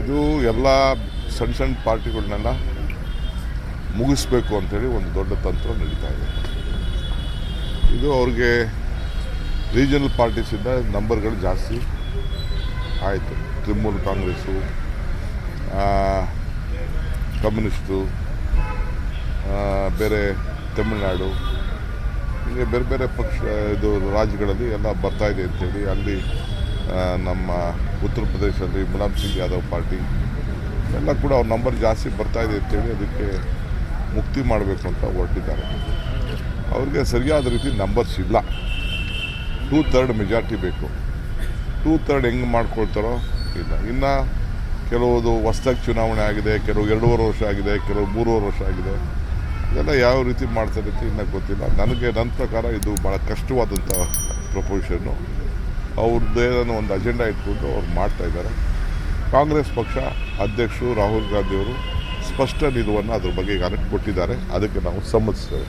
ಇದು ಎಲ್ಲ ಸಣ್ಣ ಸಣ್ಣ ಪಾರ್ಟಿಗಳನ್ನೆಲ್ಲ ಮುಗಿಸ್ಬೇಕು ಅಂತೇಳಿ ಒಂದು ದೊಡ್ಡ ತಂತ್ರ ನಡೀತಾ ಇದೆ. ಇದು ಅವ್ರಿಗೆ ರೀಜನಲ್ ಪಾರ್ಟೀಸಿಂದ ನಂಬರ್ಗಳು ಜಾಸ್ತಿ ಆಯಿತು. ತೃಣಮೂಲ ಕಾಂಗ್ರೆಸ್ಸು ಕಮ್ಯುನಿಸ್ಟು ಬೇರೆ ತಮಿಳುನಾಡು, ಹೀಗೆ ಬೇರೆ ಬೇರೆ ಪಕ್ಷ, ಇದು ರಾಜ್ಯಗಳಲ್ಲಿ ಎಲ್ಲ ಬರ್ತಾಯಿದೆ ಅಂತೇಳಿ ಅಲ್ಲಿ ನಮ್ಮ ಉತ್ತರ ಪ್ರದೇಶದಲ್ಲಿ ಮುಲಾಯಂ ಸಿಂಗ್ ಯಾದವ್ ಪಾರ್ಟಿ, ಎಲ್ಲ ಕೂಡ ಅವ್ರ ನಂಬರ್ ಜಾಸ್ತಿ ಬರ್ತಾ ಇದೆ ಅಂತೇಳಿ ಅದಕ್ಕೆ ಮುಕ್ತಿ ಮಾಡಬೇಕು ಅಂತ ಹೊರಟಿದ್ದಾರೆ. ಅವ್ರಿಗೆ ಸರಿಯಾದ ರೀತಿ ನಂಬರ್ಸ್ ಇಲ್ಲ. ಟೂ ಥರ್ಡ್ ಮೆಜಾರಿಟಿ ಬೇಕು. ಟೂ ಥರ್ಡ್ ಹೆಂಗೆ ಮಾಡ್ಕೊಳ್ತಾರೋ ಇಲ್ಲ. ಇನ್ನು ಕೆಲವುದು ಹೊಸ್ದಾಗಿ ಚುನಾವಣೆ ಆಗಿದೆ, ಕೆಲವು ಎರಡೂವರೆ ವರ್ಷ ಆಗಿದೆ, ಕೆಲವು ಮೂರುವರೆ ವರ್ಷ ಆಗಿದೆ. ಇದೆಲ್ಲ ಯಾವ ರೀತಿ ಮಾಡ್ತಾರೆ ಅಂತ ಇನ್ನೂ ಗೊತ್ತಿಲ್ಲ. ನನಗೆ ನನ್ನ ಪ್ರಕಾರ ಇದು ಭಾಳ ಕಷ್ಟವಾದಂಥ ಪ್ರಪೋಷನ್ನು ಅವ್ರದ್ದೇ ಒಂದು ಅಜೆಂಡಾ ಇಟ್ಕೊಂಡು ಅವ್ರು ಮಾಡ್ತಾ ಇದ್ದಾರೆ. ಕಾಂಗ್ರೆಸ್ ಪಕ್ಷ ಅಧ್ಯಕ್ಷರು ರಾಹುಲ್ ಗಾಂಧಿಯವರು ಸ್ಪಷ್ಟ ನಿಲುವನ್ನು ಅದ್ರ ಬಗ್ಗೆ ಈಗಾಗಲೇ ಕೊಟ್ಟಿದ್ದಾರೆ ಅದಕ್ಕೆ ನಾವು ಸಮ್ಮತಿಸ್ತೇವೆ.